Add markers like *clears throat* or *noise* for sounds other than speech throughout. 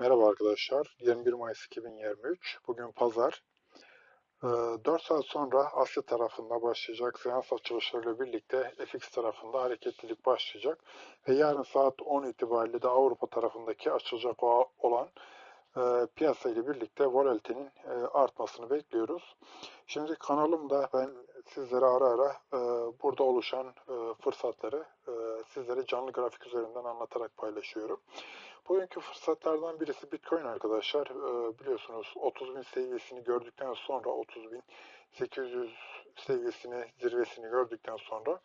Merhaba arkadaşlar. 21 Mayıs 2023. Bugün pazar. Ee, 4 saat sonra Asya tarafında başlayacak seans açılışlarıyla birlikte FX tarafında hareketlilik başlayacak. Ve yarın saat 10 itibariyle de Avrupa tarafındaki açılacak olan e, piyasa ile birlikte volatilitenin e, artmasını bekliyoruz. Şimdi kanalımda ben sizlere ara ara e, burada oluşan fırsatları sizlere canlı grafik üzerinden anlatarak paylaşıyorum. Bugünkü fırsatlardan birisi Bitcoin arkadaşlar. Ee, biliyorsunuz 30.000 seviyesini gördükten sonra 30.800 seviyesini zirvesini gördükten sonra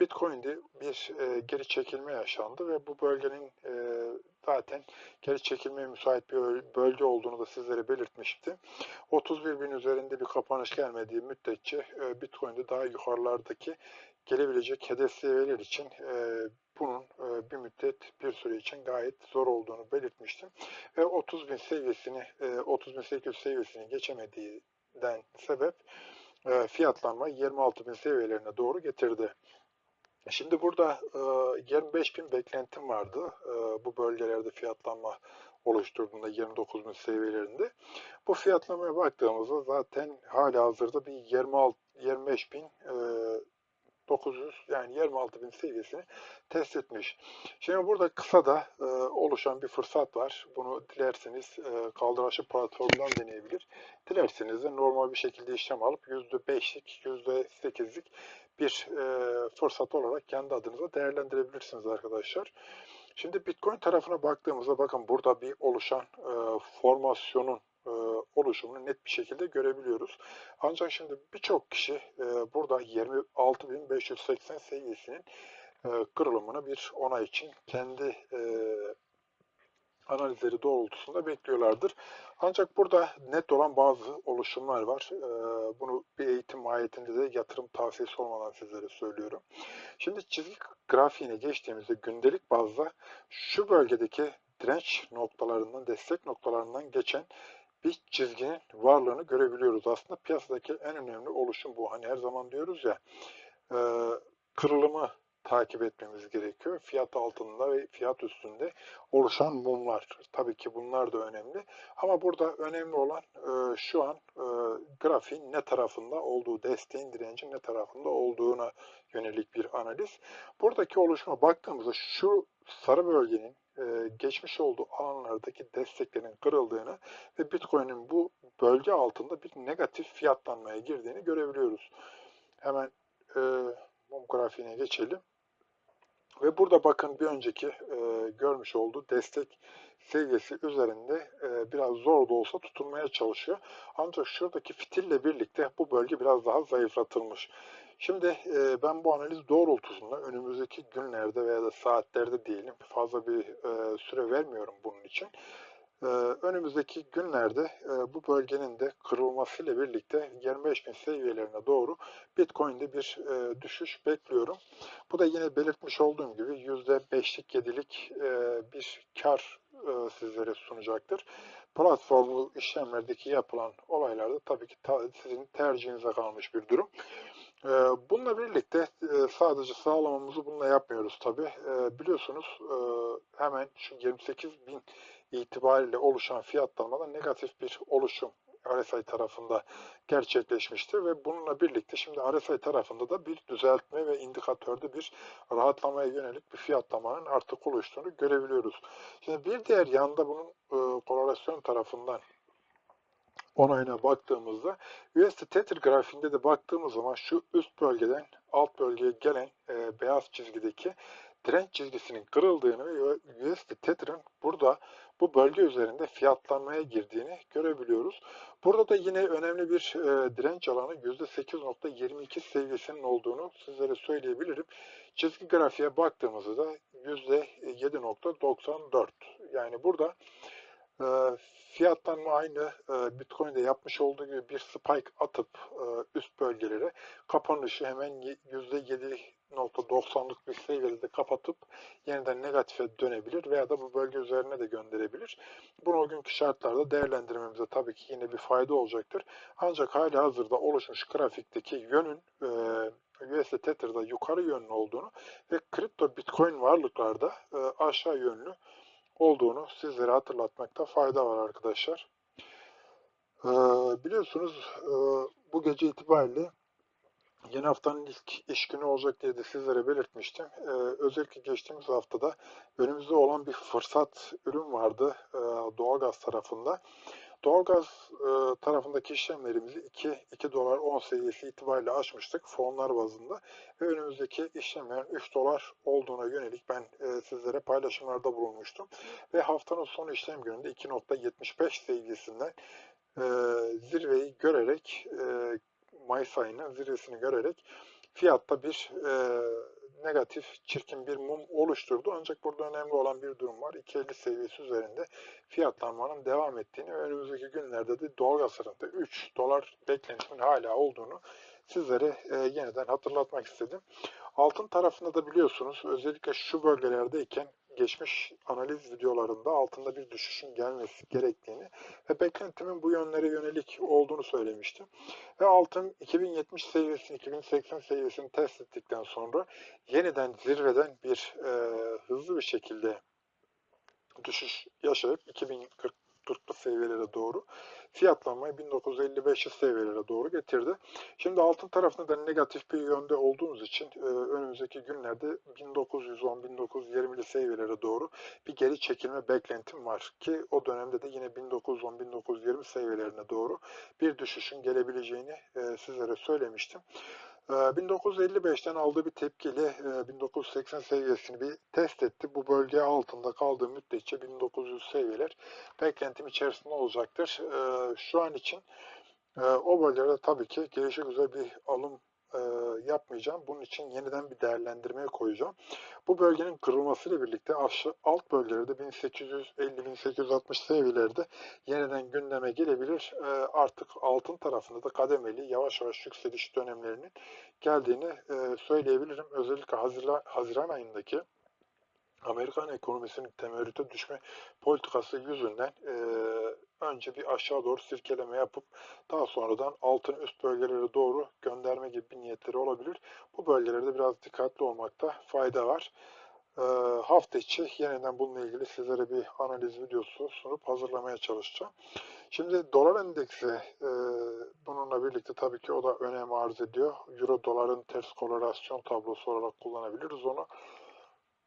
Bitcoin'de bir e, geri çekilme yaşandı ve bu bölgenin e, zaten geri çekilmeye müsait bir öl- bölge olduğunu da sizlere belirtmiştim. 31 bin üzerinde bir kapanış gelmediği müddetçe e, Bitcoin'de daha yukarılardaki gelebilecek hedef seviyeler için e, bunun e, bir müddet bir süre için gayet zor olduğunu belirtmiştim. Ve 30 bin seviyesini, e, 30 bin 800 seviyesini geçemediğinden sebep e, fiyatlanma 26 bin seviyelerine doğru getirdi. Şimdi burada e, 25 bin beklentim vardı e, bu bölgelerde fiyatlanma oluşturduğunda 29 bin seviyelerinde. Bu fiyatlamaya baktığımızda zaten hala hazırda bir 26 25 bin e, 900 yani 26 bin seviyesini test etmiş. Şimdi burada kısa da e, oluşan bir fırsat var. Bunu dilerseniz e, kaldıraçlı platformdan deneyebilir. Dilerseniz de normal bir şekilde işlem alıp %5'lik, %8'lik bir e, fırsat olarak kendi adınıza değerlendirebilirsiniz arkadaşlar. Şimdi Bitcoin tarafına baktığımızda bakın burada bir oluşan e, formasyonun e, oluşumunu net bir şekilde görebiliyoruz. Ancak şimdi birçok kişi e, burada 26.580 seviyesinin e, kırılımını bir onay için kendi e, analizleri doğrultusunda bekliyorlardır. Ancak burada net olan bazı oluşumlar var. Bunu bir eğitim mahiyetinde de yatırım tavsiyesi olmadan sizlere söylüyorum. Şimdi çizgi grafiğine geçtiğimizde gündelik bazda şu bölgedeki direnç noktalarından, destek noktalarından geçen bir çizginin varlığını görebiliyoruz. Aslında piyasadaki en önemli oluşum bu. Hani her zaman diyoruz ya e, kırılımı takip etmemiz gerekiyor. Fiyat altında ve fiyat üstünde oluşan mumlar. Tabii ki bunlar da önemli. Ama burada önemli olan e, şu an e, grafiğin ne tarafında olduğu, desteğin direncin ne tarafında olduğuna yönelik bir analiz. Buradaki oluşuma baktığımızda şu sarı bölgenin geçmiş olduğu alanlardaki desteklerin kırıldığını ve Bitcoin'in bu bölge altında bir negatif fiyatlanmaya girdiğini görebiliyoruz. Hemen e, mum grafiğine geçelim. Ve burada bakın bir önceki e, görmüş olduğu destek seviyesi üzerinde e, biraz zor da olsa tutunmaya çalışıyor. Ancak şuradaki fitille birlikte bu bölge biraz daha zayıflatılmış. Şimdi e, ben bu analiz doğrultusunda önümüzdeki günlerde veya da saatlerde diyelim fazla bir e, süre vermiyorum bunun için. Ee, önümüzdeki günlerde e, bu bölgenin de kırılmasıyla birlikte 25 bin seviyelerine doğru Bitcoin'de bir e, düşüş bekliyorum. Bu da yine belirtmiş olduğum gibi %5'lik 7'lik e, bir kar e, sizlere sunacaktır. Platformu işlemlerdeki yapılan olaylarda tabii ki ta- sizin tercihinize kalmış bir durum. E, Bununla birlikte e, sadece sağlamamızı bununla yapmıyoruz tabii. E, Biliyorsunuz e, hemen şu 28 bin itibariyle oluşan fiyatlamada negatif bir oluşum RSI tarafında gerçekleşmişti ve bununla birlikte şimdi RSI tarafında da bir düzeltme ve indikatörde bir rahatlamaya yönelik bir fiyatlamanın artık oluştuğunu görebiliyoruz. Şimdi bir diğer yanda bunun e, korelasyon tarafından onayına baktığımızda USD Tether grafiğinde de baktığımız zaman şu üst bölgeden alt bölgeye gelen e, beyaz çizgideki direnç çizgisinin kırıldığını ve USD Tether'ın burada bu bölge üzerinde fiyatlanmaya girdiğini görebiliyoruz. Burada da yine önemli bir e, direnç alanı %8.22 seviyesinin olduğunu sizlere söyleyebilirim. Çizgi grafiğe baktığımızda da %7.94 yani burada e, fiyatlanma aynı Bitcoin'de yapmış olduğu gibi bir spike atıp e, üst bölgelere kapanışı hemen ye- %7.90'lık bir seviyede kapatıp yeniden negatife dönebilir veya da bu bölge üzerine de gönderebilir. Bunu o günkü şartlarda değerlendirmemize tabii ki yine bir fayda olacaktır. Ancak hali hazırda oluşmuş grafikteki yönün e, Tether'da yukarı yönlü olduğunu ve kripto Bitcoin varlıklarda e, aşağı yönlü olduğunu sizlere hatırlatmakta fayda var arkadaşlar. Ee, biliyorsunuz e, bu gece itibariyle yeni haftanın ilk iş günü olacak diye de sizlere belirtmiştim. Ee, özellikle geçtiğimiz haftada önümüzde olan bir fırsat ürün vardı e, doğalgaz tarafında. Doğalgaz e, tarafındaki işlemlerimizi 2, 2 dolar 10 seviyesi itibariyle açmıştık fonlar bazında. Ve önümüzdeki işlemlerin 3 dolar olduğuna yönelik ben e, sizlere paylaşımlarda bulunmuştum. Ve haftanın son işlem gününde 2.75 seviyesinden e, zirveyi görerek e, Mayıs ayının zirvesini görerek fiyatta bir e, negatif, çirkin bir mum oluşturdu. Ancak burada önemli olan bir durum var. 2.50 seviyesi üzerinde fiyatlanmanın devam ettiğini ve önümüzdeki günlerde de doğalgaz tarafında 3 dolar beklentimin hala olduğunu sizlere e, yeniden hatırlatmak istedim. Altın tarafında da biliyorsunuz özellikle şu bölgelerdeyken geçmiş analiz videolarında altında bir düşüşün gelmesi gerektiğini ve beklentimin bu yönlere yönelik olduğunu söylemiştim. Ve altın 2070 seviyesini, 2080 seviyesini test ettikten sonra yeniden zirveden bir e, hızlı bir şekilde düşüş yaşayıp 2040 40'lı seviyelere doğru fiyatlanmayı 1955 seviyelere doğru getirdi. Şimdi altın tarafında da negatif bir yönde olduğumuz için e, önümüzdeki günlerde 1910-1920'li seviyelere doğru bir geri çekilme beklentim var ki o dönemde de yine 1910-1920 seviyelerine doğru bir düşüşün gelebileceğini e, sizlere söylemiştim. 1955'ten aldığı bir tepkiyle 1980 seviyesini bir test etti. Bu bölge altında kaldığı müddetçe 1900 seviyeler beklentim içerisinde olacaktır. Şu an için o bölgelerde tabii ki gelişe güzel bir alım yapmayacağım. Bunun için yeniden bir değerlendirmeye koyacağım. Bu bölgenin kırılmasıyla birlikte alt bölgelerde 1850-1860 seviyelerde yeniden gündeme gelebilir. Artık altın tarafında da kademeli yavaş yavaş yükseliş dönemlerinin geldiğini söyleyebilirim. Özellikle Haziran, Haziran ayındaki Amerikan ekonomisinin temerrüte düşme politikası yüzünden e, önce bir aşağı doğru sirkeleme yapıp daha sonradan altın üst bölgelere doğru gönderme gibi bir niyetleri olabilir. Bu bölgelerde biraz dikkatli olmakta fayda var. E, hafta içi yeniden bununla ilgili sizlere bir analiz videosu sunup hazırlamaya çalışacağım. Şimdi dolar endeksi e, bununla birlikte tabii ki o da önem arz ediyor. Euro doların ters korelasyon tablosu olarak kullanabiliriz onu.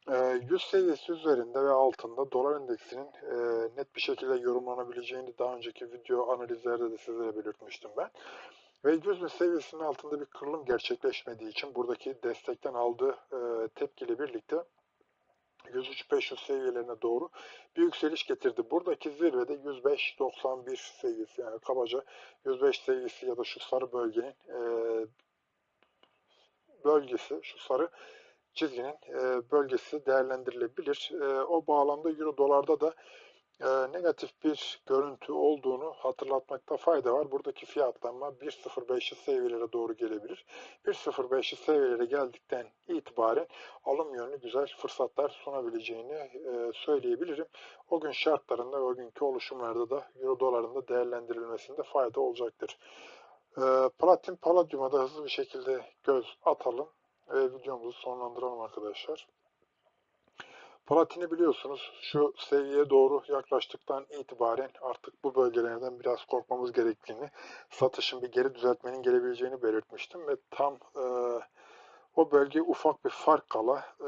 100 seviyesi üzerinde ve altında dolar endeksinin net bir şekilde yorumlanabileceğini daha önceki video analizlerde de sizlere belirtmiştim ben. Ve 100 seviyesinin altında bir kırılım gerçekleşmediği için buradaki destekten aldığı tepkiyle birlikte 103-500 seviyelerine doğru bir yükseliş getirdi. Buradaki zirvede 105-91 seviyesi yani kabaca 105 seviyesi ya da şu sarı bölgenin bölgesi, şu sarı çizginin e, bölgesi değerlendirilebilir. E, o bağlamda Euro dolarda da e, negatif bir görüntü olduğunu hatırlatmakta fayda var. Buradaki fiyatlanma 1.05'li seviyelere doğru gelebilir. 1.05'li seviyelere geldikten itibaren alım yönlü güzel fırsatlar sunabileceğini söyleyebilirim. O gün şartlarında o günkü oluşumlarda da Euro dolarında değerlendirilmesinde fayda olacaktır. Platin Palladium'a da hızlı bir şekilde göz atalım ve videomuzu sonlandıralım arkadaşlar. Platini biliyorsunuz şu seviyeye doğru yaklaştıktan itibaren artık bu bölgelerden biraz korkmamız gerektiğini, satışın bir geri düzeltmenin gelebileceğini belirtmiştim ve tam e, o bölge ufak bir fark kala e,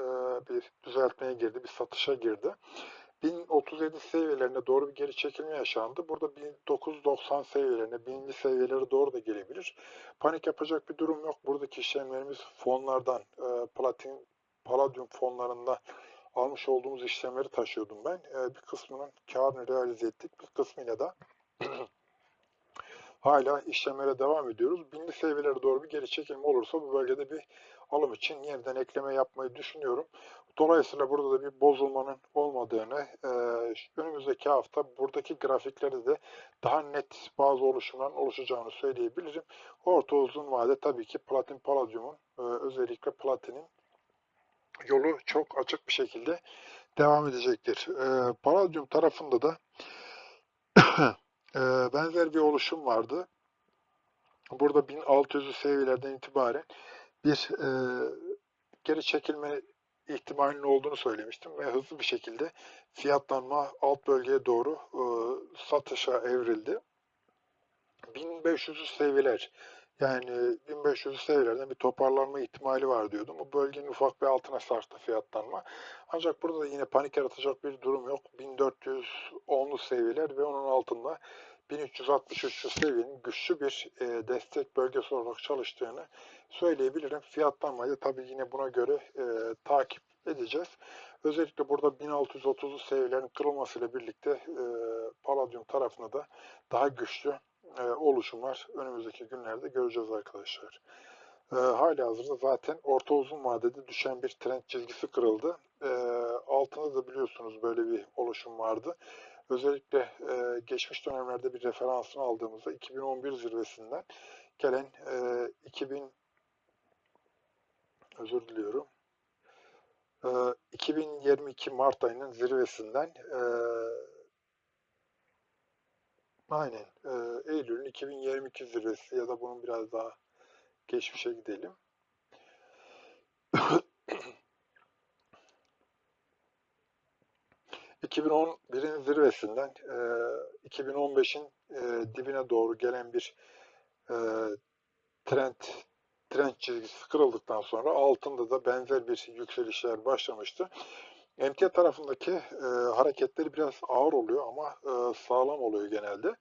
bir düzeltmeye girdi, bir satışa girdi. 1037 seviyelerine doğru bir geri çekilme yaşandı. Burada 1990 seviyelerine, 1000'li seviyelere doğru da gelebilir. Panik yapacak bir durum yok. Buradaki işlemlerimiz fonlardan, e, platin, palladium fonlarından almış olduğumuz işlemleri taşıyordum ben. E, bir kısmının karını realize ettik. Bir kısmıyla da *clears throat* hala işlemlere devam ediyoruz. Binli seviyelere doğru bir geri çekilme olursa bu bölgede bir alım için yeniden ekleme yapmayı düşünüyorum. Dolayısıyla burada da bir bozulmanın olmadığını, e, önümüzdeki hafta buradaki grafiklerde de daha net bazı oluşumların oluşacağını söyleyebilirim. Orta uzun vade tabii ki platin palladiumun e, özellikle platinin yolu çok açık bir şekilde devam edecektir. E, palladium tarafında da *coughs* e, benzer bir oluşum vardı. Burada 1600 seviyelerden itibaren bir e, geri çekilme ihtimalinin olduğunu söylemiştim ve hızlı bir şekilde fiyatlanma alt bölgeye doğru e, satışa evrildi. 1500 seviyeler yani 1500 seviyelerden bir toparlanma ihtimali var diyordum. Bu bölgenin ufak bir altına sarktı fiyatlanma. Ancak burada da yine panik yaratacak bir durum yok. 1410'lu seviyeler ve onun altında 1363 seviyenin güçlü bir e, destek bölgesi olarak çalıştığını söyleyebilirim. Fiyatlanmayı tabii yine buna göre e, takip edeceğiz. Özellikle burada 1630'lu seviyelerin kırılmasıyla birlikte e, Palladium tarafında da daha güçlü e, oluşumlar önümüzdeki günlerde göreceğiz arkadaşlar. E, hali hazırda zaten orta uzun vadede düşen bir trend çizgisi kırıldı. E, altında da biliyorsunuz böyle bir oluşum vardı. Özellikle e, geçmiş dönemlerde bir referansını aldığımızda 2011 zirvesinden gelen e, 2000 özür diliyorum. E, 2022 Mart ayının zirvesinden e, aynen e, Eylül'ün 2022 zirvesi ya da bunun biraz daha geçmişe gidelim. ...2011'in zirvesinden e, 2015'in e, dibine doğru gelen bir e, trend trend çizgisi kırıldıktan sonra altında da benzer bir yükselişler başlamıştı. Emtia tarafındaki e, hareketleri biraz ağır oluyor ama e, sağlam oluyor genelde.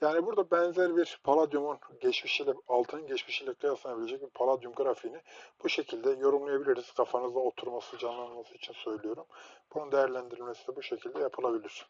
Yani burada benzer bir paladyumun geçmişiyle, altının geçmişiyle kıyaslanabilecek bir paladyum grafiğini bu şekilde yorumlayabiliriz. Kafanızda oturması, canlanması için söylüyorum. Bunun değerlendirilmesi de bu şekilde yapılabilir.